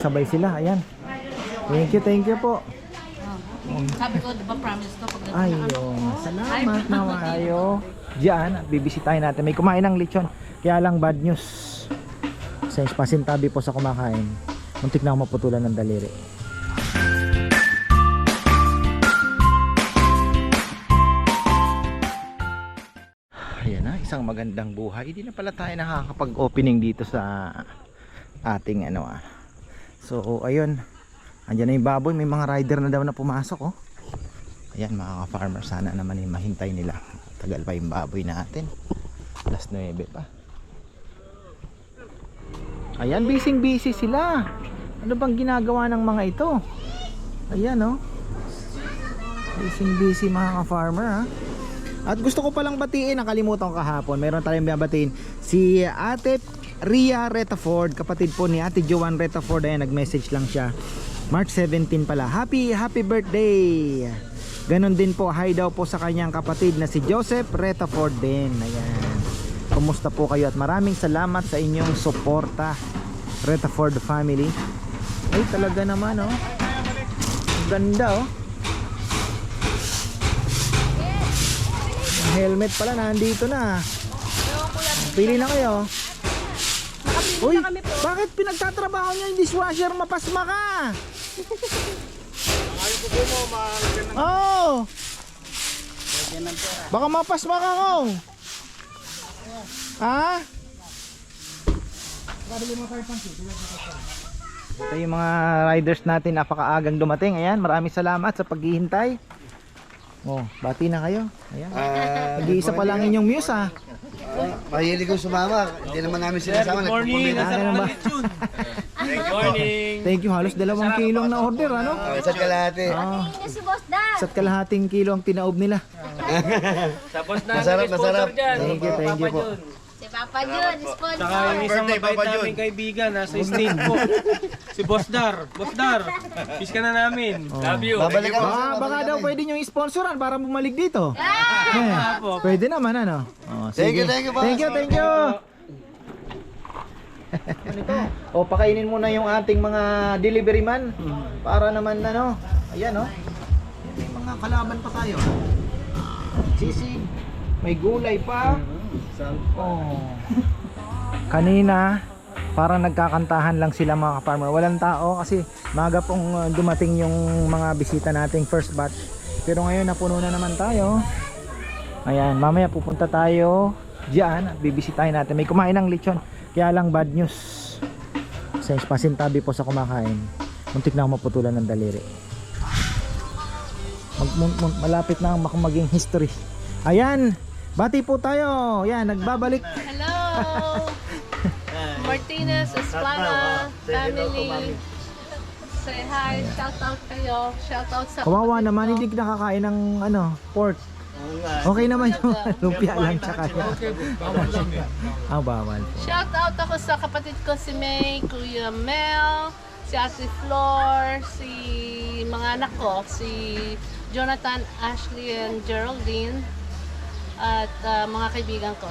Sabay sila, ayan. Thank you, thank you po. Sabi ko, di ba promise ko pag Ayo, salamat na ayo. Diyan, bibisitahin natin. May kumain ng lechon. Kaya lang bad news. Sa pasintabi po sa kumakain. Muntik na ako maputulan ng daliri. Ayan na, isang magandang buhay. Hindi na pala tayo nakakapag-opening dito sa ating ano ah. So, ayun. Andiyan na yung baboy. May mga rider na daw na pumasok oh. Ayan mga ka-farmer, sana naman yung mahintay nila. Tagal pa yung baboy natin. Alas 9 pa. Ayan, busy busy sila. Ano bang ginagawa ng mga ito? Ayan oh. Busy busy mga ka-farmer ha. At gusto ko palang batiin, nakalimutan ko kahapon. Meron tayong babatiin si Ate Ria Retaford, kapatid po ni Ate Joanne Retaford. Ayan, nag-message lang siya. March 17 pala. Happy, happy birthday! Ganon din po, hi daw po sa kanyang kapatid na si Joseph Retaford din. Ayan. Kumusta po kayo at maraming salamat sa inyong suporta. Retaford family. Ay, talaga naman oh. Ganda oh. Helmet pala nandito na. Pili na kayo. Uy, bakit pinagtatrabaho niya yung dishwasher? Mapasma ka! Oh! Baka mapasma ka ko. Ha? Ito yung mga riders natin napakaagang dumating. Ayan, maraming salamat sa paghihintay. Oh, bati na kayo. Ayan. Nag-iisa pa lang inyong muse ah. Mahilig ko sumama. Hindi naman namin sinasama. Good morning. Ah, ganun ba? Good morning. Thank you. Halos dalawang kilong na order, ano? Sa kalahati. Ah, si Boss Dan. isa't kalahating kilo ang tinaob nila. Tapos na Masarap, masarap. Thank you, thank you po. Papa Jun, sponsor. Saka yung isang Birthday, mabait Papa Jun. namin kaibigan, nasa state po. si Boss Dar. Boss Dar, kiss ka na namin. Love you. Babalik ako. Baka, baka daw pwede nyo i-sponsoran para bumalik dito. Eh, pwede naman ano. Oh, Thank sige. you, thank you, boss. Thank you, thank you. o pakainin muna yung ating mga delivery man para naman ano. Ayan oh. Ayan, May mga kalaban pa tayo. Sisig. May gulay pa. Oh. Kanina parang nagkakantahan lang sila mga farmer walang tao kasi maga pong uh, dumating yung mga bisita nating first batch. Pero ngayon napuno na naman tayo. Ayan mamaya pupunta tayo diyan at bibisitahin natin. May kumain ng lechon kaya lang bad news. Sa pasintabi po sa kumakain. Muntik na ako maputulan ng daliri. Mag, malapit na mak- maging history. Ayan bati po tayo yan nagbabalik Hello! Martinez Esplana family. Say hi, shout out kayo. Shout out sa Kawawa kapatid naman, hindi nakakain ng ano, pork. Okay naman yung lumpia lang tsaka Ah, bawal po. Shout out ako sa kapatid ko si May, Kuya Mel, si Ate Flor, si mga anak ko, si Jonathan, Ashley, and Geraldine, at ah, mga kaibigan ko.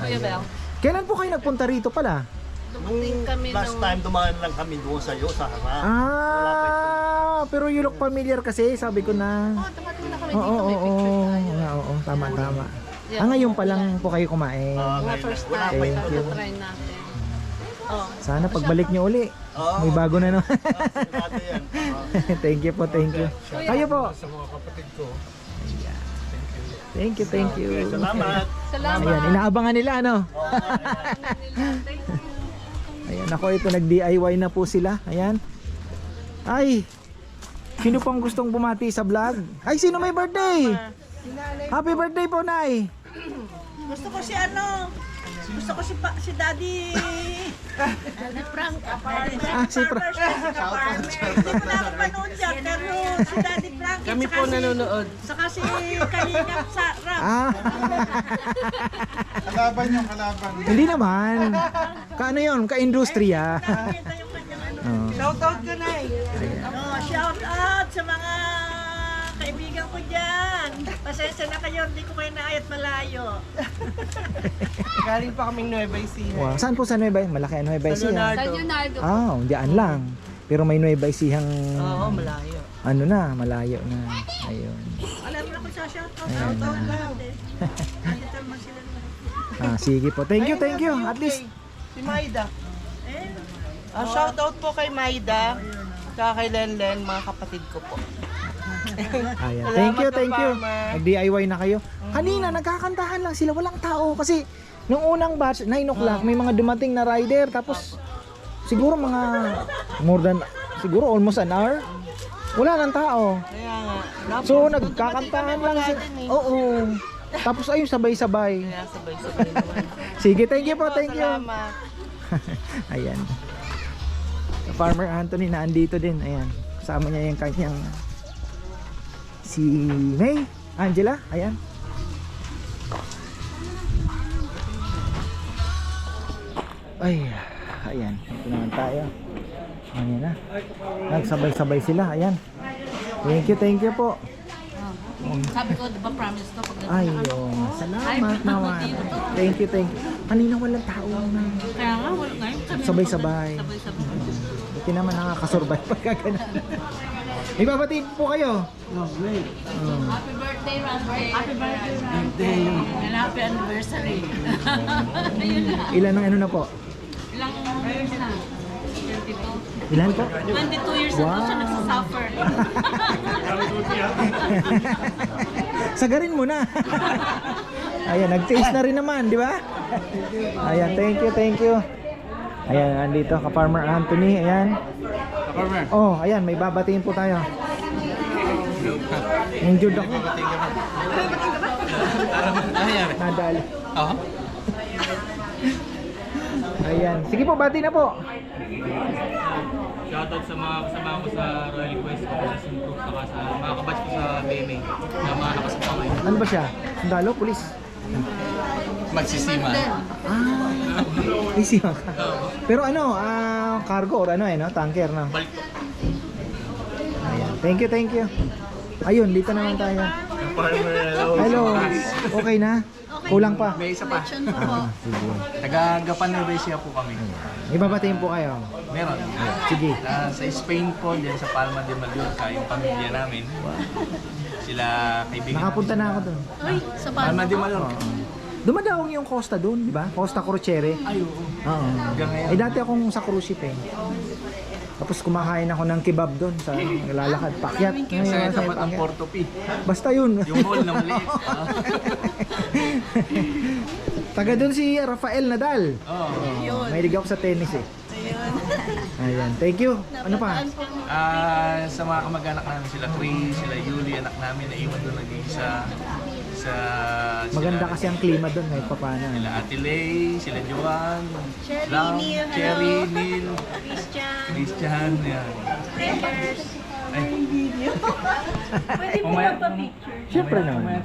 Kuya. Bel. Kailan po kayo nagpunta rito pala? Dumating kami Last nung... time dumaan lang kami doon sa iyo sa harap. Ah, pero you look familiar kasi, sabi ko na. Oh, dumating na kami Oo, dito, oo, may oo. picture tayo. Oo, oo, tama, tama. Yeah. Ah, ngayon pa lang po kayo kumain. Ah, Mga ngayon, first wala time, pa Thank you. try natin. Oh. Sana pagbalik niyo uli. Oo. May bago na naman. Sigurado yan. Oo. thank you po, thank you. Kayo po. Thank you, thank you. Salamat. Salamat. Ayan, inaabangan nila ano. Thank you. Ayan, ako ito nag-DIY na po sila. Ayan. Ay, sino pang gustong bumati sa vlog? Ay, sino may birthday? Happy birthday po, Nay. Gusto ko si ano, gusto ko si, pa, si Daddy. Daddy Frank. Ah, si Fra- Farmers, si farmer. Hindi ko na ako manood dyan, pero si Daddy Frank. Kami po nanonood. Saka si Kalingap sa rap. Ah. Kalaban yung kalaban. Hindi naman. Kaano yun? Ka-industriya. Kanyang ano. Oh. Shout out ka na Oh, shout out sa mga dyan. Pasensya na kayo, hindi ko kayo naayat malayo. Galing pa kaming Nueva Ecija. Wow. Saan po sa Nueva? Malaki ang Nueva Ecija. Leonardo. San Leonardo. Ah, diyan lang. Pero may Nueva Ecijang Oo, malayo. ano na, malayo na. Ayun. Alam mo na kung sa shoutout, Ayan shoutout na. lang. Naman sila na. Ah, sige po. Thank you, thank you. At least Si Maida. Eh, Ah, shout out po kay Maida. Tsaka kay Lenlen, mga kapatid ko po. Ayan. Thank you, thank you. Nag-DIY na kayo. Kanina, nagkakantahan lang sila. Walang tao. Kasi, nung unang batch, 9 o'clock, may mga dumating na rider. Tapos, siguro mga more than, siguro almost an hour. Wala nang tao. Kaya nga. So, nagkakantahan lang sila. eh. Oo. Tapos, ayun, sabay-sabay. Kaya sabay-sabay naman. Sige, thank you po, thank you. Salamat. Ayan. Farmer Anthony na andito din. Ayan. Kasama niya yung kanyang si May Angela. Ayan. Ay, ayan. Ito naman tayo. Ayan na. Nagsabay-sabay sila. Ayan. Thank you, thank you po. Sabi ko, di ba promise ko pag Ay, oh, salamat naman. Thank you, thank you. Kanina walang tao na. Kaya nga, wala ngayon. Sabay-sabay. Sabay-sabay. Buti naman nakakasurvive pagka ganun. May babatiin po kayo. Happy birthday, Randy. Happy birthday, And happy anniversary. Ayun na. Ilan ang ano na po? Ilang years na? 22. Ilan po? 22 years na Wow. daw siya nagsasuffer. Sagarin mo na. Ayan, nag-taste na rin naman, di ba? Ayan, thank you, thank you. Ayan, andito ka Farmer Anthony, ayan. Farmer. Oh, ayan, may babatiin po tayo. Jude ako. Nadali. Oo. Ayan. Sige po, bati na po. Shoutout sa mga kasama ko sa Royal Quest ko sa Simproof saka sa mga kabatch ko sa BMA na mga nakasama ngayon. Ano ba siya? Sundalo? Pulis? Magsisima. Ah, easy ka. Pero ano, ah, cargo or ano eh, no? Tanker, no? Balik po. Ayan. Thank you, thank you. Ayun, dito naman tayo. Farmer, hello. Hello. Okay na? Kulang pa. May isa pa. Ah, sige. Taga Gapan Nuevesia po kami. Ibabatiin po kayo. Meron. Sige. Ah, sa Spain po, diyan sa Palma de Mallorca, yung pamilya namin. Sila kaibigan. Nakapunta na ako doon. Uy, sa Palma de Mallorca. Dumadaong yung Costa doon, di ba? Costa Crociere. Ay, oo. Oo. Eh dati akong sa cruise ship eh. Tapos kumakain ako ng kebab doon sa lalakad. Pakyat. Ngayon, Sa sa tapat pakyat. Porto P. Basta yun. Yung mall na maliit. Ah. Taga doon si Rafael Nadal. Oo. Oh, Mahilig ako sa tennis eh. Ayan. Thank you. Ano pa? Ah, sa mga kamag-anak namin sila Chris, sila Yuli, anak namin na iwan doon nag-iisa sa Maganda sila, kasi ang klima doon kahit papaano. sila Ate Lay, sila Joan, Cherry, Lam, Neil, hello. Cherry, Neil, Christian, Christian, yan. Rangers. Ay, Pwede mo magpa-picture. Siyempre naman.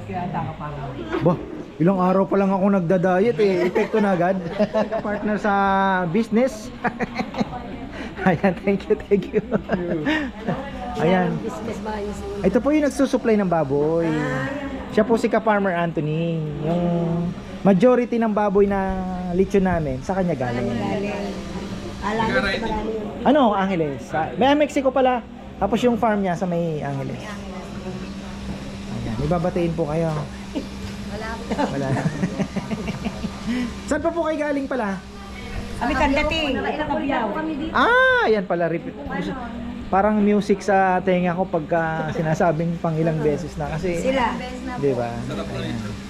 Bah, ilang araw pa lang ako nagda-diet eh. Epekto na agad. Partner sa business. Ayan, thank you, thank you. Ayan. Ito po yung nagsusupply ng baboy. Siya po si ka-farmer Anthony. Yung majority ng baboy na lechon namin, sa kanya galing. Ano, Angeles? Sa- May Mexico pala. Tapos yung farm niya sa may Angeles. Ayan, ibabatiin po kayo. Wala. Saan pa po kayo galing pala? kami kandating. Ah, ayan pala. Repeat. Parang music sa tenga ko pagka sinasabing pang ilang beses na kasi Sila. di ba?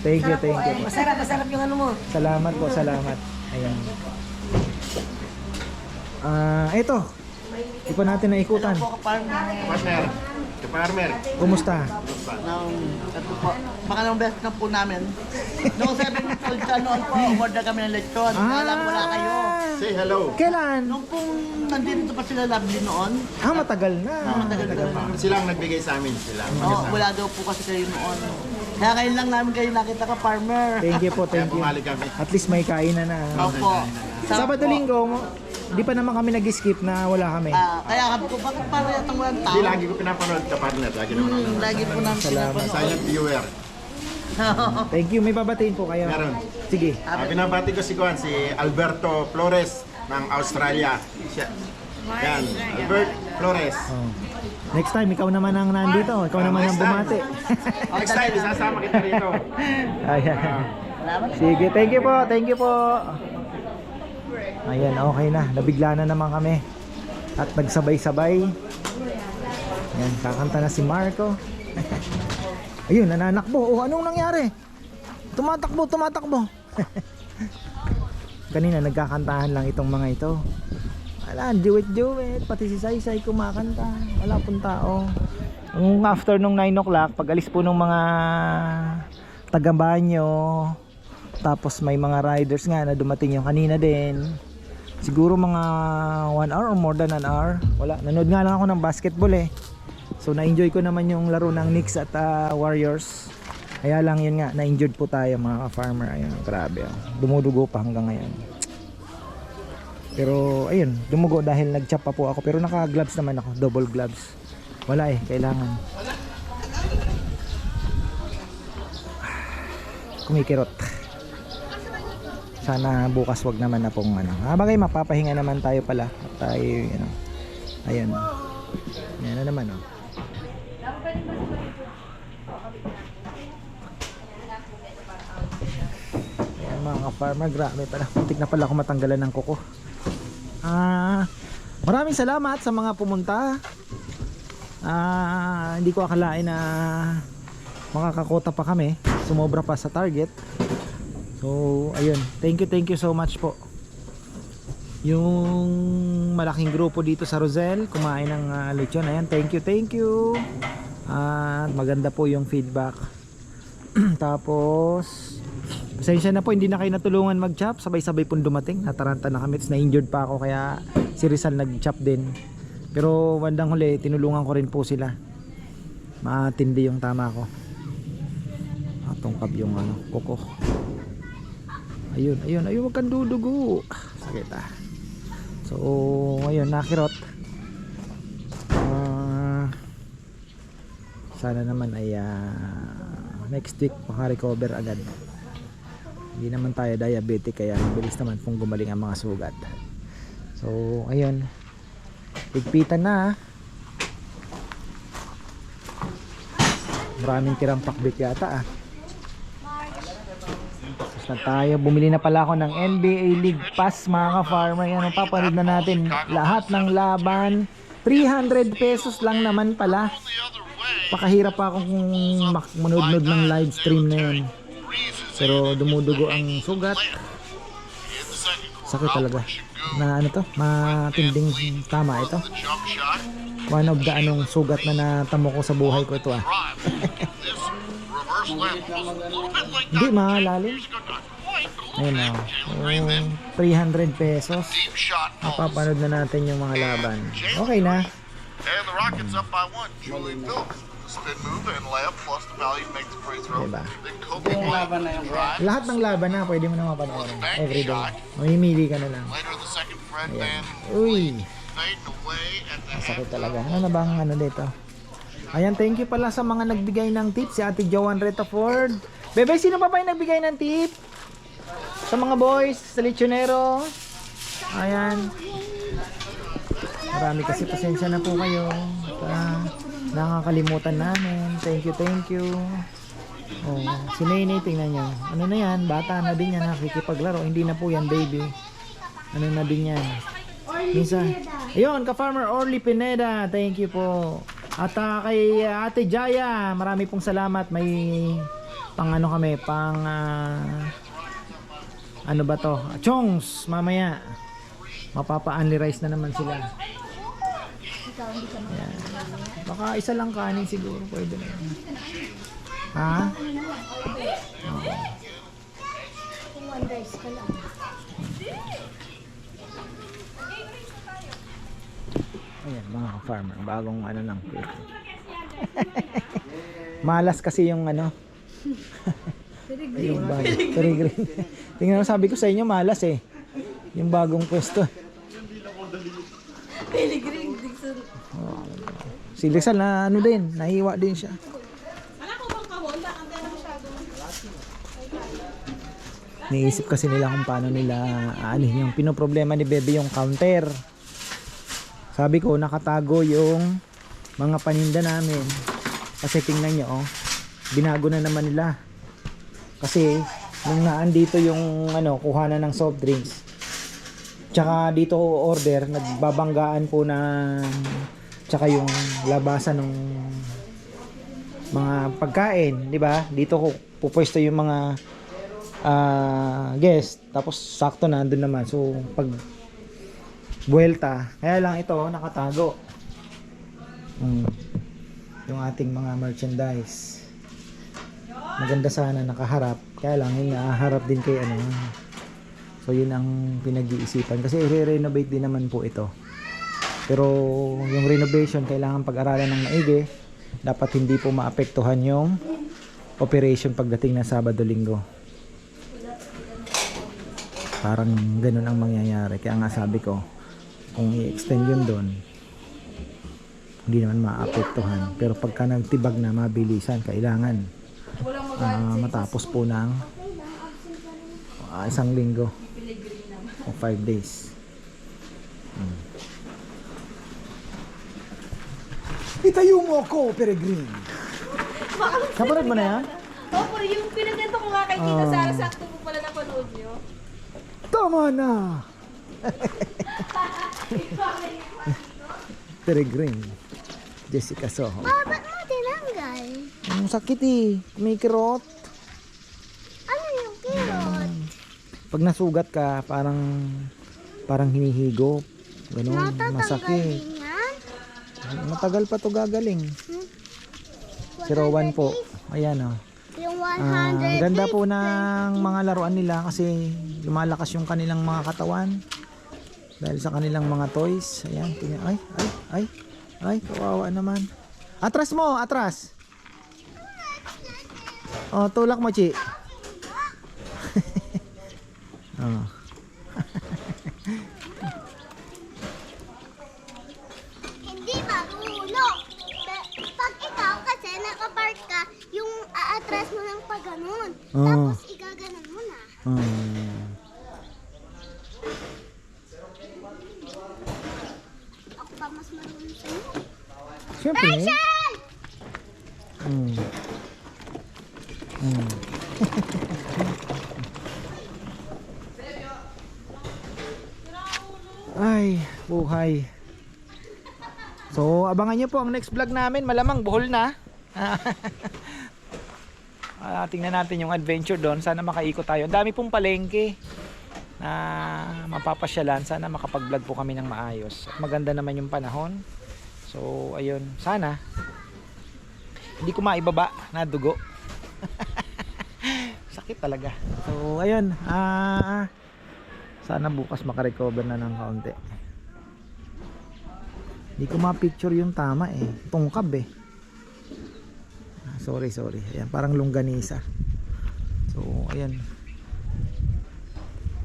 Thank you, thank you. Masarap, masarap yung ano mo. Salamat po, salamat. Ayan. Ah, ito. Di pa natin naikutan. Partner, ka-farmer. Kumusta? Nang, ito po, pangalawang beses na po namin. Noong 7 years old siya, noon po, umorder kami ng lechon. Alam wala kayo. Say hello. Kailan? Nung pong nandito pa sila lovely noon, Ah, matagal na. matagal na. Sila ang nagbigay sa amin. Sila. Oh, wala daw po kasi kayo noon. Kaya ngayon lang namin kayo nakita ka, farmer. Thank you po, thank you. At least may kainan na. Opo. Sabado linggo, di pa naman kami nag-skip na wala kami. Ah, kaya sabi ko, bakit parang yatang walang tao? Hindi lagi ko pinapanood ka-partner. Lagi naman ako. Hmm, lagi po namin Salamat. pinapanood. Silent viewer. Thank you. May babatiin po kayo. Meron. Sige. Ah, binabati ko si Juan, si Alberto Flores ng Australia. Siya. Yan. Albert, Flores. Oh. Next time, ikaw naman ang nandito. Ikaw naman ang bumati. Next time, isasama kita rito. Ayan. Sige, thank you po, thank you po. Ayan, okay na. Nabigla na naman kami. At nagsabay-sabay. Ayan, kakanta na si Marco. Ayun, nananakbo. Oh, anong nangyari? Tumatakbo, tumatakbo. Kanina nagkakantahan lang itong mga ito. Wala, duet-duet. Pati si Saysay kumakanta. Wala pong tao. Nung after nung 9 o'clock, pag alis po ng mga taga-banyo, tapos may mga riders nga na dumating yung kanina din. Siguro mga 1 hour or more than an hour. Wala, nanood nga lang ako ng basketball eh. So na-enjoy ko naman yung laro ng Knicks at ah, Warriors. Kaya lang yun nga, na-injured po tayo mga farmer Ayun, grabe. Oh. Dumudugo pa hanggang ngayon. Pero ayun, dumugo dahil nag-chop pa po ako. Pero naka-gloves naman ako, double gloves. Wala eh, kailangan. Kumikirot. Sana bukas wag naman na pong ano. Ah, bagay mapapahinga naman tayo pala. At tayo, you know. Ayun. Yan na naman oh. Ayan mga farmer, grabe pala. Muntik na pala ako matanggalan ng kuko. Ah, maraming salamat sa mga pumunta. Ah, hindi ko akalain na makakakota pa kami. Sumobra pa sa target. So, ayun. Thank you, thank you so much po. Yung malaking grupo dito sa Rosel, kumain ng ah, lechon. Ayan, thank you, thank you. At maganda po yung feedback. Tapos, Pasensya na po, hindi na kayo natulungan mag-chop. Sabay-sabay pong dumating. Nataranta na kami. Na-injured pa ako kaya si Rizal nag-chop din. Pero bandang huli, tinulungan ko rin po sila. Matindi yung tama ko. Matungkab yung ano, kuko. Ayun, ayun, ayun, wag kang dudugo. Sakit ah. So, ayun, nakirot. Ah, sana naman ay ah, next week makarecover agad hindi naman tayo diabetic kaya mabilis naman kung gumaling ang mga sugat so ayun higpitan na ah. maraming tirang pakbit yata ah na tayo. Bumili na pala ako ng NBA League Pass mga ka-farmer. Yan papanood na natin lahat ng laban. 300 pesos lang naman pala. Pakahirap pa akong manood ng live stream na yun. Pero dumudugo ang sugat. Sakit talaga. Na ano to? Matinding tama ito. One of the anong sugat na natamo ko sa buhay ko ito ah hindi malalim ayun oh. oh 300 pesos mapapanood na natin yung mga laban okay na And the Rockets up by one. Julian Phillips. Spin move and layup plus the value makes the free throw. Diba? Lahat ng laban na pwede mo na mapanoorin everyday mamimili ka na lang Ayan. Uy fading away at the Sakit talaga. Ano na bang ano dito? Ayan, thank you pala sa mga nagbigay ng tip. Si Ate Joan Reta Ford. Bebe, sino pa pa yung nagbigay ng tip? Sa mga boys, sa lechonero. Ayan. Marami kasi pasensya na po kayo. At, ah, nakakalimutan namin. Thank you, thank you. Oh, si Nene, tingnan nyo. Ano na yan? Bata na din yan. Nakikipaglaro. Hindi na po yan, baby. Ano na din yan? Minsan. Ayun, ka-farmer Orly Pineda. Thank you po. At ah, kay Ate Jaya, marami pong salamat. May pang ano kami, pang ah, ano ba to? Chongs, mamaya. Mapapa-only rice na naman sila. Ayan. Baka isa lang kanin siguro pwede na yun. Ha? Ayan, mga farmer, bagong ano lang. Malas kasi yung ano. bago. Peregrine. Tingnan mo, sabi ko sa inyo, malas eh. Yung bagong pwesto. Peregrine, Dixon. Si Lixal na ano din, nahiwa din siya. Niisip kasi nila kung paano nila ano yung pinoproblema ni Bebe yung counter. Sabi ko nakatago yung mga paninda namin. Kasi tingnan nyo oh. Binago na naman nila. Kasi nung naandito yung ano, kuhanan ng soft drinks. Tsaka dito order, nagbabanggaan po ng tsaka yung labasan ng mga pagkain, di ba? Dito ko pupwesto yung mga ah, guest, tapos sakto na andun naman. So pag buwelta, kaya lang ito nakatago. Mm. Yung ating mga merchandise. Maganda sana nakaharap, kaya lang yung nakaharap din kay ano. So yun ang pinag-iisipan kasi i-renovate din naman po ito. Pero yung renovation kailangan pag-aralan ng maigi. Dapat hindi po maapektuhan yung operation pagdating ng Sabado Linggo. Parang ganun ang mangyayari. Kaya nga sabi ko, kung i-extend yun doon, hindi naman maapektuhan. Pero pagka nagtibag na mabilisan, kailangan ah, matapos po ng ah, isang linggo o 5 days. Hmm. Itayo mo ako, Peregrine. Kapanood mo na yan? Opo, yung pinagento ko nga kay Tita Ah. Sara, sakto po pala napanood nyo. Tama na! Peregrine. Jessica Soho. Ba't mo tinanggal? Ang sakit eh. May kirot. Ano yung kirot? Pag nasugat ka, parang parang hinihigop. Ganun, masakit. yan? Matagal pa to gagaling. Si Rowan po. Ayan oh. Yung Ah, 100 ganda po ng mga laruan nila kasi lumalakas yung kanilang mga katawan dahil sa kanilang mga toys. Ayan, tingnan. Ay, ay, ay, ay, kawawa naman. Atras mo, atras. Oh, tulak mo, Chi. oh. Hindi marunong. Pag ikaw kasi nakapark ka, yung aatras mo ng pag ganun. Oo. Tapos igaganon mo na. Hmm. Ako pa mas marunong sa'yo. Siyempre. Rachel! Hmm. Hmm. Ay, buhay. So, abangan nyo po ang next vlog namin. Malamang buhol na. Ah, tingnan natin yung adventure doon. Sana makaikot tayo. Ang dami pong palengke na mapapasyalan. Sana makapag-vlog po kami ng maayos. Maganda naman yung panahon. So, ayun. Sana hindi ko maibaba na dugo. Sakit talaga. So, ayun. Ah, sana bukas makarecover na ng kaunti. Hindi ko ma-picture yung tama eh. Tungkab eh. Ah, sorry, sorry. Ayan, parang longganisa. So, ayan.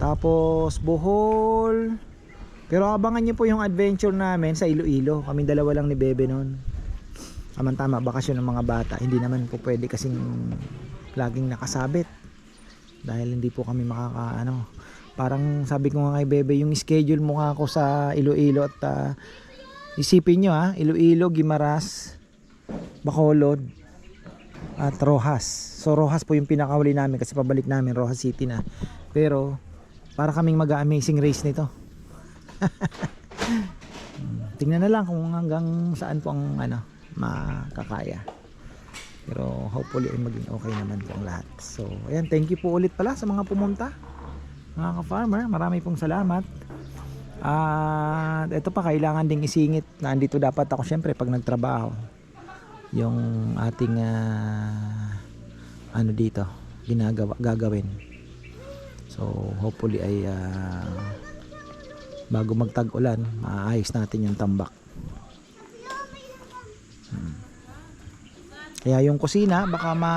Tapos, Bohol. Pero abangan nyo po yung adventure namin sa Iloilo. Kaming dalawa lang ni Bebe noon. Aman tama, bakasyon ng mga bata. Hindi naman po pwede kasing laging nakasabit. Dahil hindi po kami makaka ano. Parang sabi ko nga kay Bebe, yung schedule mo nga ako sa Iloilo at ah, isipin nyo ha, Iloilo, Gimaras, Bacolod, at Rojas. So Rojas po yung pinakahuli namin kasi pabalik namin Rojas City na. Pero para kaming mag-amazing race nito. Tingnan na lang kung hanggang saan po ang ano makakaya. Pero hopefully ay maging okay naman po ang lahat. So, ayan, thank you po ulit pala sa mga pumunta. Mga ka-farmer, marami pong salamat. At ito pa kailangan ding isingit na andito dapat ako syempre pag nagtrabaho. Yung ating ah, ano dito ginagawa gagawin. So, hopefully ay ah, bago magtag-ulan, maayos natin yung tambak. Hmm. Kaya yung kusina, baka ma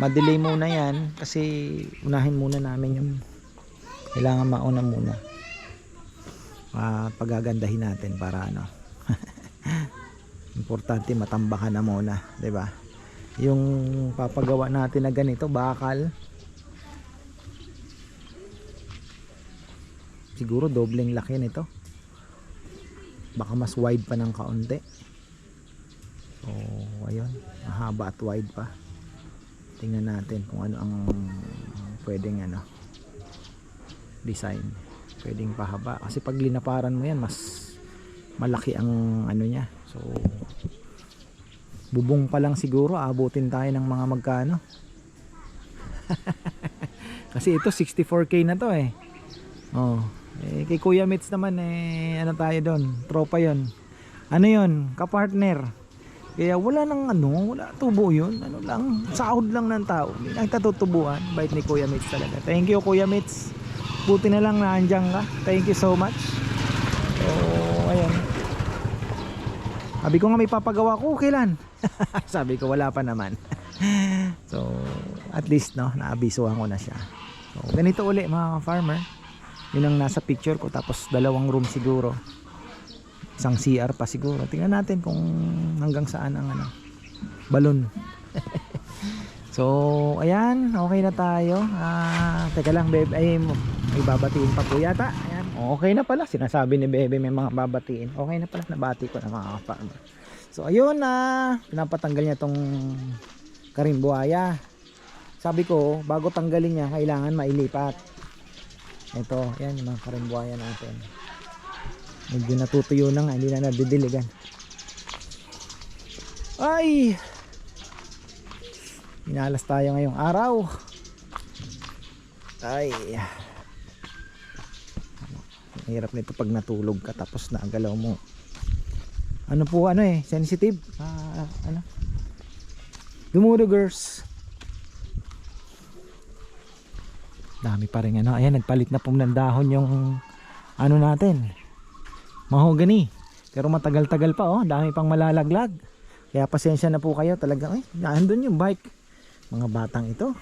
ma-delay muna yan kasi unahin muna namin yung kailangan mauna muna. Ah, pagagandahin natin para ano. Importante matambakan na muna, 'di ba? Yung papagawa natin na ganito, bakal. Siguro dobleng laki nito. baka mas wide pa ng kaunti. So ayun. Mahaba at wide pa. Tingnan natin kung ano ang pwedeng ano design. Pwedeng pahaba. Kasi pag linaparan mo yan mas malaki ang ano niya. So bubong pa lang siguro. Abutin tayo ng mga magkano. Kasi ito 64k na to eh. Oh eh, kay Kuya Mitz naman eh ano tayo doon? Tropa yon ano yon kapartner. Kaya wala nang ano wala tubo yun. Ano lang sahod lang ng tao. Hindi nagtatutubuan bait ni Kuya Mitz talaga. Thank you Kuya Mitz. Buti na lang na ka. Thank you so much. So ayun sabi ko nga may papagawa ko. Kailan? Sabi ko wala pa naman. So at least no naabisuhan ko na siya. So ganito uli mga farmer yun ang nasa picture ko tapos dalawang room siguro. Isang CR pa siguro. Tingnan natin kung hanggang saan ang ano balon. So ayan okay na tayo. Ah teka lang bebe ay may babatiin pa po yata. Ayan okay na pala. Sinasabi ni bebe may mga babatiin. Okay na pala nabati ko na mga farmer so ayun na pinapatanggal niya tong karimbuaya. Sabi ko bago tanggalin niya kailangan mailipat ito yan yung mga karimbuaya natin. Medyo natutuyo na nga hindi na nadidiligan. Ay! Inalas tayo ngayong araw. Ay! Hirap nito pag natulog ka tapos naagalaw mo. Ano po ano eh sensitive? Ah, ano? Dumudugers dami pa rin ano? Ayan nagpalit na po ng dahon yung ano natin. Mahogany. Pero matagal-tagal pa oh. Dami pang malalaglag. Kaya pasensya na po kayo. Talaga ay naandun yung bike. Mga batang ito.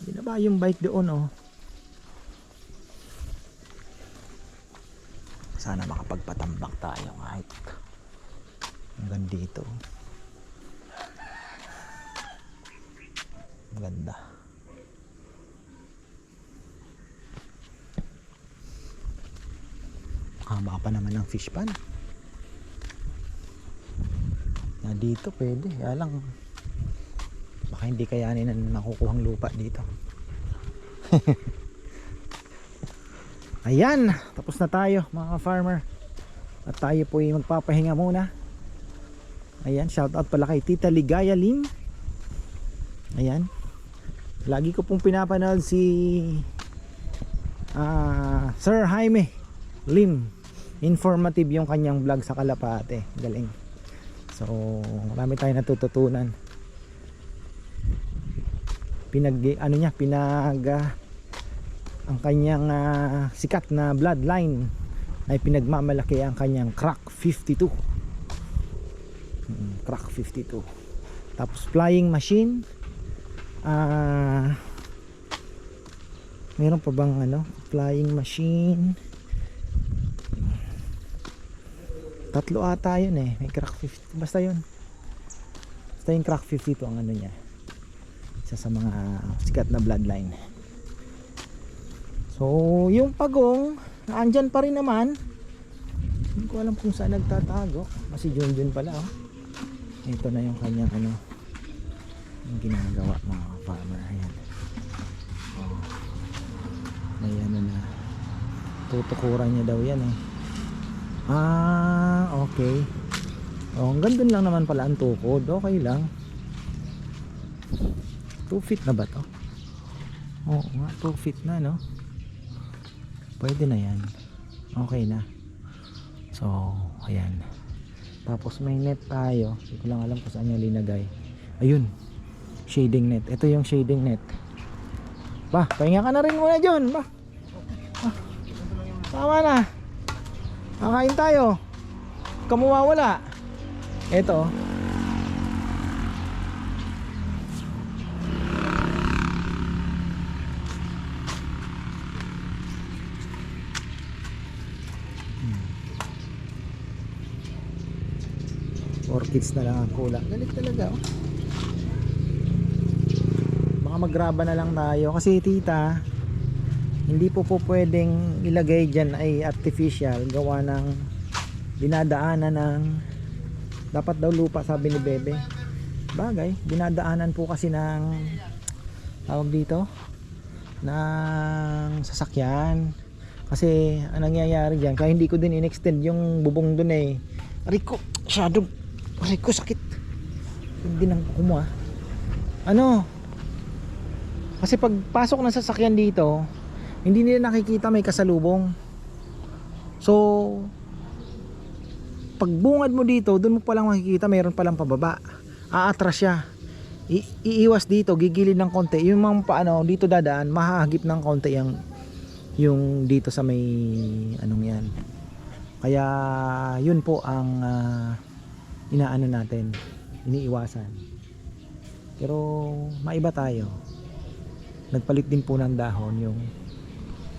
Hindi na ba yung bike doon oh? Sana makapagpatambak tayo kahit hanggang dito. Ang haba pa naman ng fish pan. Na dito pwede kaya lang baka hindi kayanin ng nakukuhang lupa dito. Ayan tapos na tayo mga farmer at tayo po ay magpapahinga muna. Ayan shout out pala kay Tita Ligaya Lim. Ayan. Lagi ko pong pinapanood si ah, Sir Jaime Lim informative yung kanyang vlog sa Kalapate. Galing. So marami tayong natututunan. Pinag ano niya pinag ah, ang kanyang ah, sikat na bloodline ay pinagmamalaki ang kanyang crack 52 Mm, crack 52 tapos flying machine ah meron pa bang ano? Flying machine tatlo ata yun eh. May crack 50 basta yun. Basta yung crack 52 ang ano niya. Isa sa mga sikat na bloodline. So yung pagong andyan pa rin naman. Hindi ko alam kung saan nagtatago. Kasi Junjun pala oh. ito na yung kanyang ano yung ginagawa mga farmer. Ayan. Oh. may ano na tutukuran niya daw yan eh ah okay. Oh, hanggang dun lang naman pala ang tukod. Okay lang. 2 feet na ba to? Oo nga 2 feet na no? Pwede na yan. Okay na. So ayan. Tapos may net tayo. Hindi ko lang alam kung saan niya linagay. Ayun. Shading net. Ito yung shading net. Ba pahinga ka na rin muna dyan ba. Ah, tama na kakain tayo. Kamuwawala ito orchids na lang ang kulang galit talaga oh. baka magraba na lang tayo. Kasi tita hindi po po pwedeng ilagay dyan ay artificial gawa ng dinadaanan ng dapat daw lupa sabi ni Bebe. Bagay dinadaanan po kasi ng tawag dito ng sasakyan. Kasi ang nangyayari dyan kaya hindi ko din in-extend yung bubong dun eh. Rico shadow Rico sakit. Hindi nang kumo ah ano? Kasi pag pasok ng sasakyan dito hindi nila nakikita may kasalubong. So pag bungad mo dito doon mo palang makikita mayroon palang pababa. Aatras siya. I- iiwas dito gigilid ng konti. Yung mga paano dito dadaan mahahagip ng konti yung yung dito sa may anong yan. Kaya yun po ang ah, inaano natin iniiwasan. Pero maiba tayo. Nagpalit din po ng dahon yung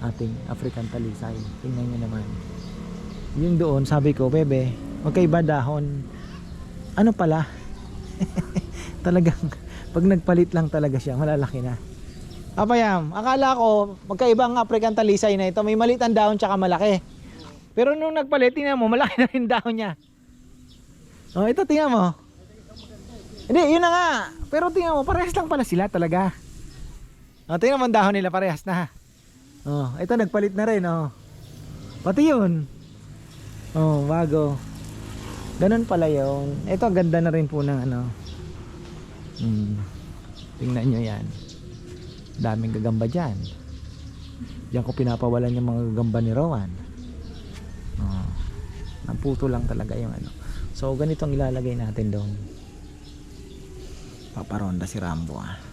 ating African talisay. Tingnan nyo naman. Yung doon sabi ko bebe magkaiba dahon ano pala? Talagang pag nagpalit lang talaga siya malalaki na. Apayam, akala ko magkaibang African talisay na ito. May maliit ang dahon tsaka malaki. Pero nung nagpalit tingnan mo malaki na rin dahon niya. Oh ito tingnan mo. Hindi yun na nga. Pero tingnan mo parehas lang pala sila talaga. Oh, tingnan mo ang dahon nila parehas na oh ito nagpalit na rin oh. Pati yun. Oh bago. Ganun pala yung ito ganda na rin po ng ano. Hmm. tingnan nyo yan. Daming gagamba dyan. Diyan ko pinapawalan yung mga gagamba ni Rowan. Oh. naputo lang talaga yung ano. So ganito ang ilalagay natin doon. Paparonda si Rambo ah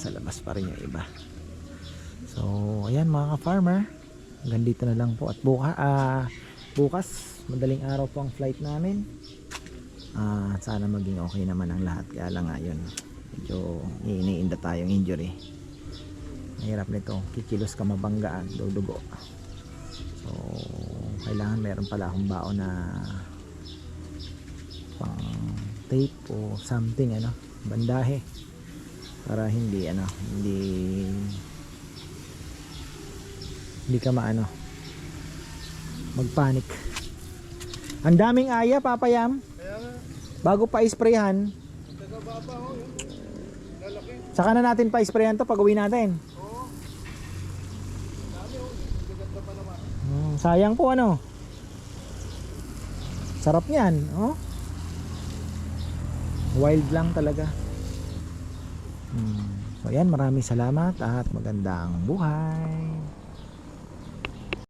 nasa labas pa rin yung iba. So ayan mga ka-farmer. Hanggang dito na lang po. At buka, ah, bukas madaling araw po ang flight namin. Ah, sana maging okay naman ang lahat. Kaya lang nga medyo iniinda tayong injury. Mahirap nito kikilos ka mabanggaan dudugo. So kailangan meron pala akong baon na pang tape o something ano bandahe para hindi ano hindi hindi ka maano magpanik ang daming aya papayam bago pa isprayhan saka na natin pa isprayhan to pag uwi natin Hmm, sayang po ano. Sarap niyan oh. Wild lang talaga Hmm. So ayan, maraming salamat at magandang buhay.